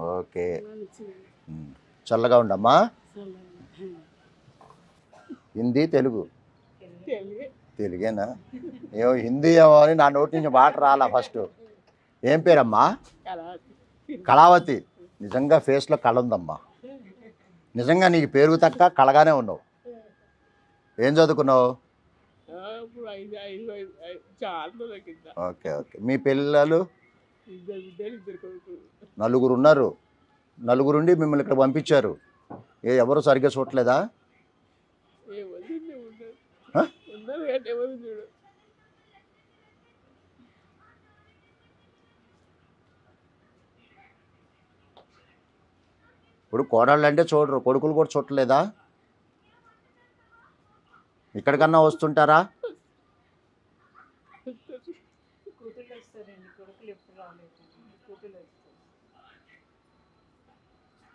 Okay. చల్లగా ఉండమ్మా హిందీ తెలుగు. తెలుగేనా? ఏమో హిందీ ఏమో అని నా నోటి నుంచి మాట రాలా ఫస్ట్. ఏం పేరమ్మా? కళావతి. నిజంగా ఫేస్లో కళ ఉందమ్మా. నిజంగా నీకు పేరు తక్క కళగానే ఉన్నావు. ఏం చదువుకున్నావు? Okay okay. మీ పిల్లలు? నలుగురు ఉన్నారు. నలుగురుండి మిమ్మల్ని ఇక్కడ పంపించారు. ఏ ఎవరు సరిగ్గా చూడలేదా ఇప్పుడు కోడళ్ళు అంటే చూడరు. కొడుకులు కూడా చూడలేదా ఇక్కడికన్నా వస్తుంటారా కూతుళ్ళు వస్తారండి ఎప్పుడు రాలేదు. కూతుళ్ళు వస్తారు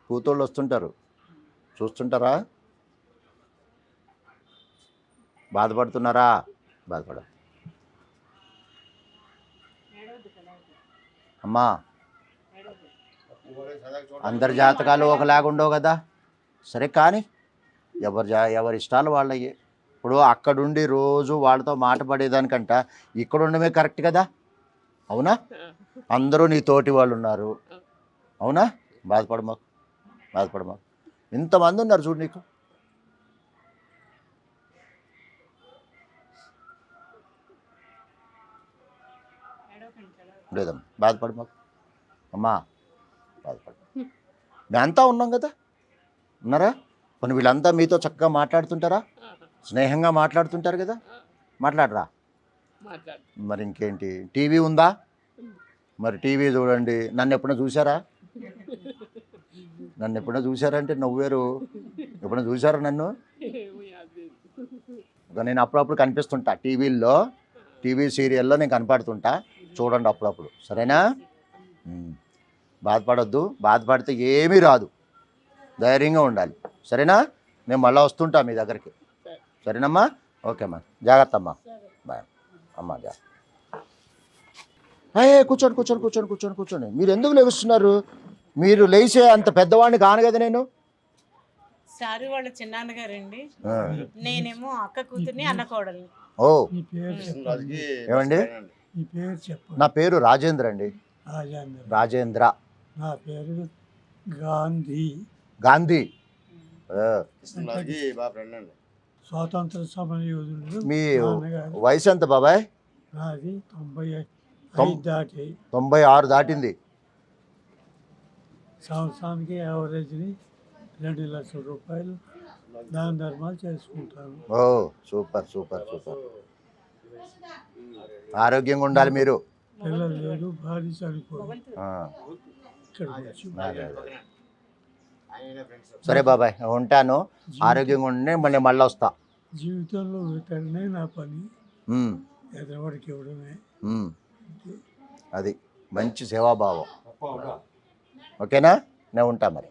కూతుళ్ళు వస్తుంటారు. చూస్తుంటారా? బాధపడుతున్నారా? బాధపడ. అమ్మా అందరి జాతకాలు ఒకలాగా ఉండవు కదా? సరే కానీ ఎవరి జా ఎవరి ఇష్టాలు వాళ్ళయ్యే. ఇప్పుడు అక్కడుండి రోజు వాళ్ళతో మాట పడేదానికంట ఇక్కడ ఉండమే కరెక్ట్ కదా? అవునా? అందరూ నీ తోటి వాళ్ళు ఉన్నారు అవునా? బాధపడమాకు. బాధపడమాకు. ఇంతమంది ఉన్నారు చూడు నీకు. లేదమ్మా బాధపడమాకు. అమ్మా బాధపడ మేమంతా ఉన్నాం కదా? ఉన్నారా? కొన్ని వీళ్ళంతా మీతో చక్కగా మాట్లాడుతుంటారా? స్నేహంగా మాట్లాడుతుంటారు కదా? మాట్లాడరా? మరి ఇంకేంటి? టీవీ ఉందా? మరి టీవీ చూడండి. నన్ను ఎప్పుడైనా చూసారా నన్ను ఎప్పుడైనా చూసారా అంటే నవ్వారు ఎప్పుడైనా చూసారా నన్ను? నేను అప్పుడప్పుడు కనిపిస్తుంటా టీవీల్లో. టీవీ సీరియల్లో నేను కనపడుతుంటా. చూడండి అప్పుడప్పుడు. సరేనా. బాధపడొద్దు. బాధపడితే ఏమీ రాదు. ధైర్యంగా ఉండాలి. సరేనా? నేను మళ్ళీ వస్తుంటా మీ దగ్గరికి. సరేనమ్మా? ఓకే అమ్మా. జాగ్రత్త అమ్మా. బాయ్. అమ్మా జా అయ్యే కూర్చోండి కూర్చోండి కూర్చోండి కూర్చోండి కూర్చోండి. మీరు ఎందుకు లేస్తున్నారు మీరు లేచే అంత పెద్దవాడిని కాను కదా నేను? సారు వాళ్ళ చిన్నాన్నగారండి. నేనేమో అక్క కూతుర్ని అన్న కోడల్ని. ఓ. ఏమండి? ఈ పేరు చెప్పండి నా పేరు రాజేంద్ర అండి. రాజేంద్ర. రాజేంద్ర. నా పేరు గాంధీ. గాంధీ. స్వాతంత్ర సమర యోధుడు మీ వయసు ఎంత బాబాయ్? నాది తొంభై ఐదు దాటి. తొంభై ఆరు దాటింది. సంవత్సరానికి యావరేజ్ని రెండు లక్షల రూపాయలు దాన ధర్మాలు చేసుకుంటాను. ఓ సూపర్ సూపర్ సూపర్. ఆరోగ్యంగా ఉండాలి మీరు. పిల్లలు లేరు భార్య చనిపోయి. సరే బాబాయ్ ఉంటాను. ఆరోగ్యంగా ఉండి మళ్ళీ మళ్ళీ వస్తా. జీవితంలో నా పని. ఇవ్వడమే. అది మంచి సేవాభావం. ఓకేనా? నేను ఉంటా మరి.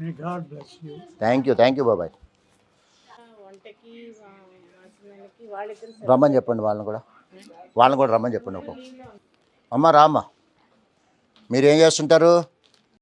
May God bless you thank you thank you బాబాయ్ రమ్మని చెప్పండి వాళ్ళని కూడా. వాళ్ళని కూడా రమ్మని చెప్పండి ఒక. అమ్మ రామ్మ. మీరు ఏం చేస్తుంటారు?